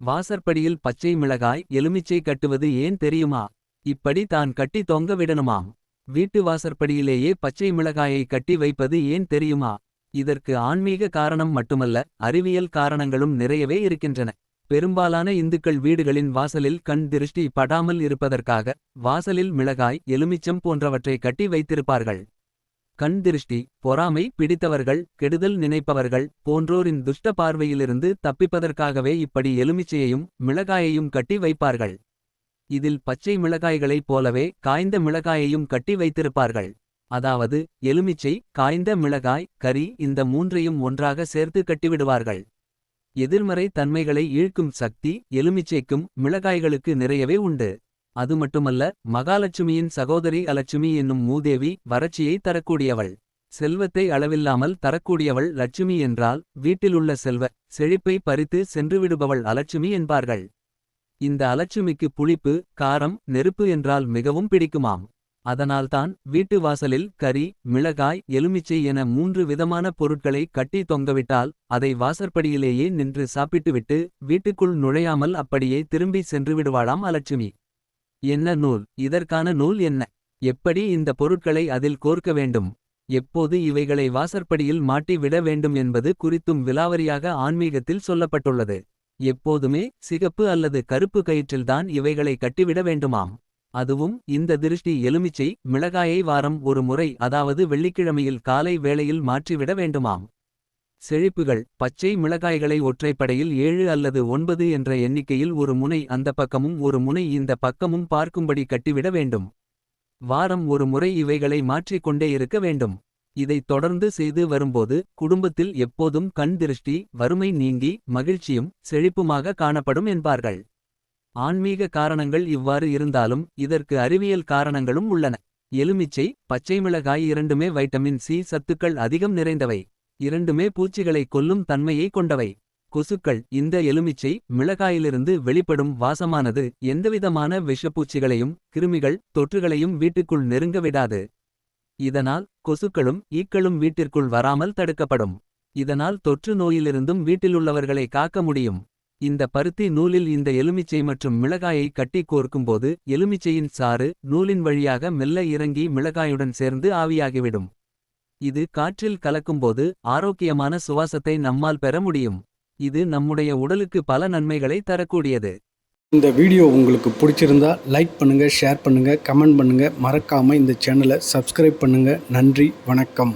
வாசற்படியில் பச்சை மிளகாய் எலுமிச்சை கட்டுவது ஏன் தெரியுமா? இப்படி தான் கட்டி தொங்க விடணுமாம். வீட்டு வாசற்படியிலேயே பச்சை மிளகாயை கட்டி வைப்பது ஏன் தெரியுமா? இதற்கு ஆன்மீக காரணம் மட்டுமல்ல அறிவியல் காரணங்களும் நிறையவே இருக்கின்றன. பெரும்பாலான இந்துக்கள் வீடுகளின் வாசலில் கண் திருஷ்டி படாமல் இருப்பதற்காக வாசலில் மிளகாய் எலுமிச்சம் போன்றவற்றை கட்டி வைத்திருப்பார்கள். கண் திருஷ்டி பொறாமை பிடித்தவர்கள் கெடுதல் நினைப்பவர்கள் போன்றோரின் துஷ்ட பார்வையிலிருந்து தப்பிப்பதற்காகவே இப்படி எலுமிச்சையையும் மிளகாயையும் கட்டி வைப்பார்கள். இதில் பச்சை மிளகாய்களைப் போலவே காய்ந்த மிளகாயையும் கட்டி வைத்திருப்பார்கள். அதாவது எலுமிச்சை காய்ந்த மிளகாய் கறி இந்த மூன்றையும் ஒன்றாக சேர்த்து கட்டிவிடுவார்கள். எதிர்மறை தன்மைகளை ஈழ்க்கும் சக்தி எலுமிச்சைக்கும் மிளகாய்களுக்கு நிறையவே உண்டு. அது மட்டுமல்ல மகாலட்சுமியின் சகோதரி அலட்சுமி என்னும் மூதேவி வறட்சியை தரக்கூடியவள். செல்வத்தை அளவில்லாமல் தரக்கூடியவள் லட்சுமி என்றால் வீட்டிலுள்ள செல்வ செழிப்பை பறித்து சென்றுவிடுபவள் அலட்சுமி என்பார்கள். இந்த அலட்சுமிக்கு புளிப்பு காரம் நெருப்பு என்றால் மிகவும் பிடிக்குமாம். அதனால்தான் வீட்டு வாசலில் கறி மிளகாய் எலுமிச்சை என மூன்று விதமான பொருட்களை கட்டி தொங்கவிட்டால் அதை வாசற்படியிலேயே நின்று சாப்பிட்டுவிட்டு வீட்டுக்குள் நுழையாமல் அப்படியே திரும்பி சென்று விடுவாளாம் அலட்சுமி. என்ன நூல்? இதற்கான நூல் என்ன? எப்படி இந்த பொருட்களை அதில் கோர்க்க வேண்டும்? எப்போது இவைகளை வாசற்படியில் மாட்டி விட வேண்டும் என்பது குறித்தும் விலாவரியாக ஆன்மீகத்தில் சொல்லப்பட்டுள்ளது. எப்போதுமே சிகப்பு அல்லது கருப்பு கயிற்றில்தான் இவைகளை கட்டிவிட வேண்டுமாம். அதுவும் இந்த திருஷ்டி எலுமிச்சை மிளகாயை வாரம் ஒரு முறை அதாவது வெள்ளிக்கிழமையில் காலை வேளையில் மாற்றிவிட வேண்டுமாம். செழிப்புகள் பச்சை மிளகாய்களை ஒற்றைப்படையில் ஏழு அல்லது ஒன்பது என்ற எண்ணிக்கையில் ஒரு முனை அந்த பக்கமும் ஒரு முனை இந்த பக்கமும் பார்க்கும்படி கட்டிவிட வேண்டும். வாரம் ஒரு முறை இவைகளை மாற்றிக்கொண்டே இருக்க வேண்டும். இதைத் தொடர்ந்து செய்து வரும்போது குடும்பத்தில் எப்போதும் கண் திருஷ்டி வறுமை நீங்கி மகிழ்ச்சியும் செழிப்புமாக காணப்படும் என்பார்கள். ஆன்மீக காரணங்கள் இவ்வாறு இருந்தாலும் இதற்கு அறிவியல் காரணங்களும் உள்ளன. எலுமிச்சை பச்சை மிளகாய் இரண்டுமே வைட்டமின் சி சத்துக்கள் அதிகம் நிறைந்தவை. இரண்டுமே பூச்சிகளை கொல்லும் தன்மையை கொண்டவை. கொசுக்கள் இந்த எலுமிச்சை மிளகாயிலிருந்து வெளிப்படும் வாசமானது எந்தவிதமான விஷப்பூச்சிகளையும் கிருமிகள் தொற்றுகளையும் வீட்டுக்குள் நெருங்க விடாது. இதனால் கொசுக்களும் ஈக்களும் வீட்டிற்குள் வராமல் தடுக்கப்படும். இதனால் தொற்று நோயிலிருந்தும் வீட்டிலுள்ளவர்களை காக்க முடியும். இந்த பருத்தி நூலில் இந்த எலுமிச்சை மற்றும் மிளகாயை கட்டி கோர்க்கும்போது எலுமிச்சையின் சாறு நூலின் வழியாக மெல்ல இறங்கி மிளகாயுடன் சேர்ந்து ஆவியாகிவிடும். இது காற்றில் கலக்கும்போது ஆரோக்கியமான சுவாசத்தை நம்மால் பெற முடியும். இது நம்முடைய உடலுக்கு பல நன்மைகளை தரக்கூடியது. இந்த வீடியோ உங்களுக்கு பிடிச்சிருந்தா லைக் பண்ணுங்கள் ஷேர் பண்ணுங்கள் கமெண்ட் பண்ணுங்கள் மறக்காமல் இந்த சேனலை சப்ஸ்கிரைப் பண்ணுங்கள் நன்றி வணக்கம்.